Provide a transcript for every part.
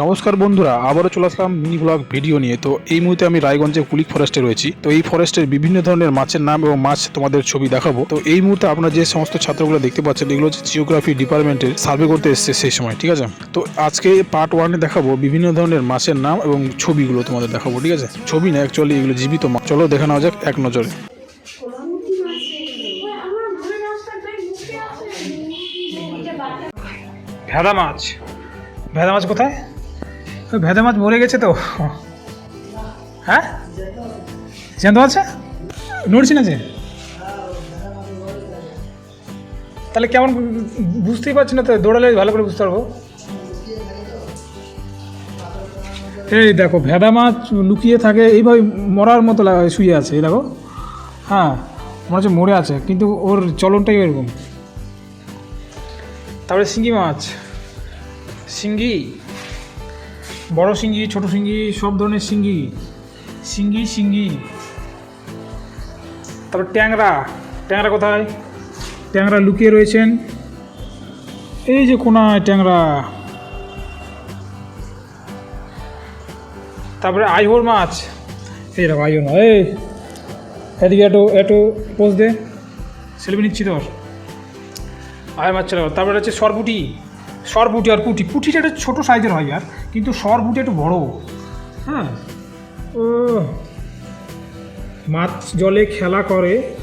নমস্কার বন্ধুরা, আবারও চলে আসলাম মিনি ব্লগ ভিডিও নিয়ে। তো এই মুহূর্তে আমি রায়গঞ্জে কুলিক ফরেস্টে রয়েছি। তো এই ফরেস্টের বিভিন্ন ধরনের মাছের নাম এবং মাছ তোমাদের ছবি দেখাবো। তো এই মুহূর্তে আপনারা যে সমস্ত ছাত্রগুলো দেখতে পাচ্ছেন, এগুলো হচ্ছে জিওগ্রাফি ডিপার্টমেন্টের সার্ভে করতে এসছে সেই সময়, ঠিক আছে? তো আজকে পার্ট ওয়ানে দেখাবো বিভিন্ন ধরনের মাছের নাম এবং ছবিগুলো তোমাদের দেখাবো, ঠিক আছে? ছবি না অ্যাকচুয়ালি এগুলো জীবিত মাছ। চলো দেখে নেওয়া যাক এক নজরে। ভেদা মাছ। ভেদা মাছ কোথায়? ওই ভেদা মাছ মরে গেছে তো? হ্যাঁ? জ্যান্ত আছে নড়ছি না যে? তাহলে কেমন বুঝতেই পারছি না তো, দৌড়ালে ভালো করে বুঝতে পারব। এই দেখো, ভেদা মাছ লুকিয়ে থাকে, এইভাবে মরার মতো শুয়ে আছে, এই দেখো। হ্যাঁ মনে হচ্ছে মরে আছে, কিন্তু ওর চলনটাই এরকম তারপরে শিঙ্গি মাছ। শিঙ্গি বড় শিঙ্গি ছোট শিঙ্গি সব ধরনের শিঙ্গি শিঙ্গি শিঙ্গি তারপর ট্যাংরা। ট্যাংরা কোথায়? ট্যাংরা লুকিয়ে রয়েছেন। এই যে কোনায় ট্যাংরা। তারপরে আইহোর মাছ। এই দেখো, আইহোর মাছ। এই, এদিকে একটু একটু পোজ দে। সেলফি নিচ্ছি তোর। আয় মাছ চলে তারপরে হচ্ছে সরপুটি। সরপুটি আর পুটি পুটিটা একটু ছোটো সাইজের হয় আর, কিন্তু সরপুটি একটু বড়। হ্যাঁ? ও। মাছ জলে খেলা করে।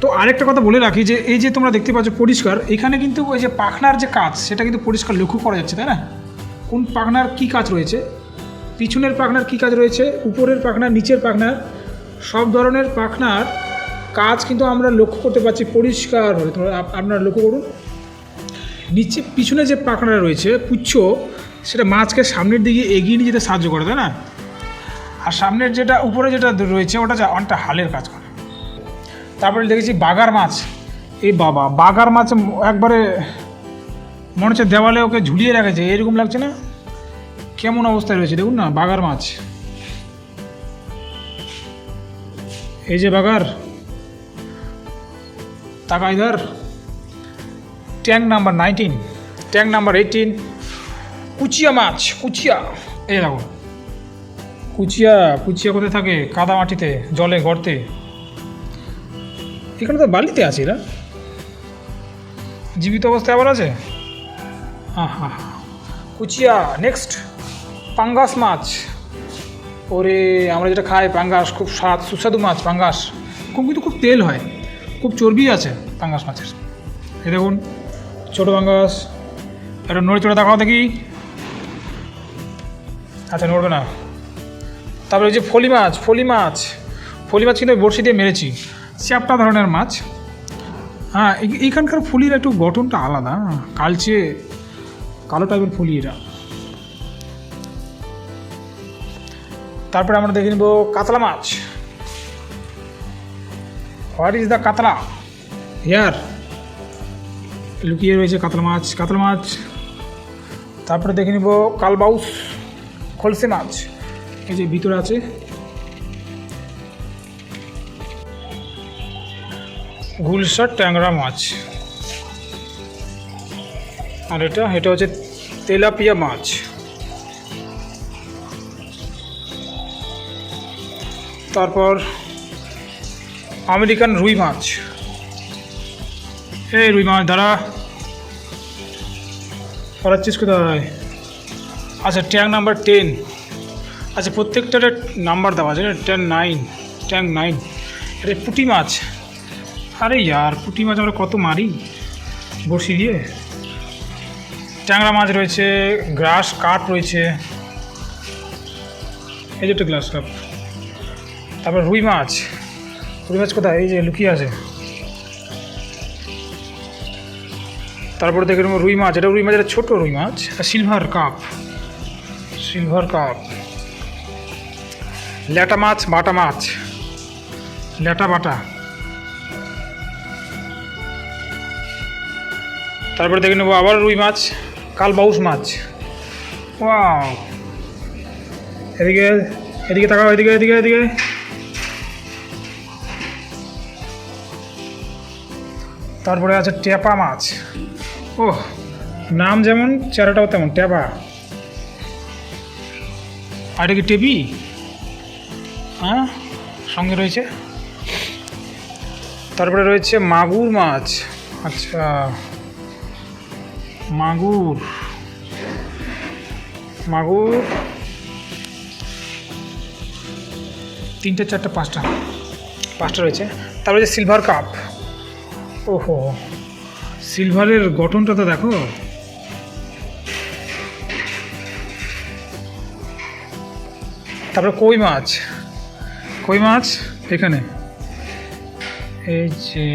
তো আরেকটা কথা বলে রাখি যে, এই যে তোমরা দেখতে পাচ্ছ পরিষ্কার, এখানে কিন্তু ওই যে পাখনার যে কাজ, সেটা কিন্তু পরিষ্কার লক্ষ্য করা যাচ্ছে, তাই না? কোন পাখনার কী কাজ রয়েছে? পিছনের পাখনার কী কাজ রয়েছে? উপরের পাখনার, নিচের পাখনার, সব ধরনের পাখনার কাজ কিন্তু আমরা লক্ষ্য করতে পারছি পরিষ্কারভাবে। তোমরা আপ- আপনারা লক্ষ্য করুন। নিচে পিছনে যে পাখনাটা রয়েছে পুচ্ছ সেটা মাছকে সামনের দিকে এগিয়ে নিয়ে যেতে সাহায্য করে, তাই না? আর সামনের যেটা, উপরে যেটা রয়েছে, ওটা অনেকটা হালের কাজ করে। তারপরে দেখেছি বাগার মাছ। এই বাবা, বাগার মাছ একবারে মনে হচ্ছে দেওয়ালে ওকে ঝুলিয়ে রেখেছে, এরকম লাগছে না? কেমন অবস্থায় রয়েছে, দেখুন না, বাগার মাছ। এই যে বাগার টাকা ইধার tank number nineteen tank number eighteen, কুচিয়া মাছ, কুচিয়া। এই দেখো, কুচিয়া কুচিয়া কোথায় থাকে? কাদা মাটিতে, জলে গর্তে। এখানে তো বালিতে আছে এরা। জীবিত অবস্থায় আবার আছে? হ্যাঁ হ্যাঁ কুচিয়া নেক্সট পাঙ্গাস মাছ। ওরে, আমরা যেটা খাই, পাঙ্গাস, খুব স্বাদ, সুস্বাদু মাছ, পাঙ্গাস। খুব, কিন্তু খুব তেল হয়, খুব চর্বি আছে পাঙ্গাস মাছের। এই দেখুন ছোটো পাঙ্গাস একটা নড়ে চড়ে দেখাও দেখি। আচ্ছা নড়বে না। তারপরে ওই যে ফলি মাছ ফলি মাছ। ফলি মাছ কিন্তু বড়শি দিয়ে মেরেছি। চ্যাপটা ধরনের মাছ। হ্যাঁ এইখানকার ফুলির একটু গঠনটা আলাদা। কালচে, কালো টাইপের ফুলি এরা। তারপরে আমরা দেখে নেব কাতলা মাছ। What is the catla? Here লুকিয়ে রয়েছে কাতলা মাছ কাতলা মাছ। তারপরে দেখে নেব কালবাউস, খলসে মাছ। এই যে ভিতরে আছে। গুলশার ট্যাংরা মাছ। আর এটা এটা হচ্ছে তেলাপিয়া মাছ। তারপর আমেরিকান রুই মাছ। এই রুই মাছ, দাঁড়া। করাচ্ছিস কোথায় আচ্ছা ট্যাঙ্ক নাম্বার টেন আচ্ছা প্রত্যেকটার নাম্বার দেওয়া আছে টেন নাইন ট্যাঙ্ক নাইন এটা পুঁটি মাছ। আরে ইয়ার, পুঁটি মাছ আমরা কত মারি? বড়শি দিয়ে? ট্যাংরা মাছ রয়েছে, গ্রাস, কাঠ রয়েছে। এই যে একটা গ্লাস কাপ তারপর রুই মাছ। রুই মাছ কোথায়? এই যে লুকিয়ে আছে। তারপরে দেখে নেব রুই মাছ। এটা রুই মাছ, এটা ছোটো রুই মাছ। সিলভার কাপ সিলভার কাপ ল্যাটা মাছ, বাটা মাছ। ল্যাটা, বাটা। তারপরে দেখে নেব আবার রুই মাছ, কালবাউস মাছ। ওয়াও এদিকে এদিকে তাকাও, এদিকে এদিকে এদিকে। তারপরে আছে টেপা মাছ। ও নাম যেমন, চেহারাটাও তেমন, ট্যাবা। আর কি টেবি হ্যাঁ সঙ্গে রয়েছে। তারপরে রয়েছে মাগুর মাছ। আচ্ছা মাগুর। মাগুর। তিনটে, চারটে, পাঁচটা। পাঁচটা রয়েছে। তারপরে সিলভার কাপ ওহো। সিলভারের গঠনটা তো দেখো। তারপরে কই মাছ? কই মাছ? এখানে। এই যে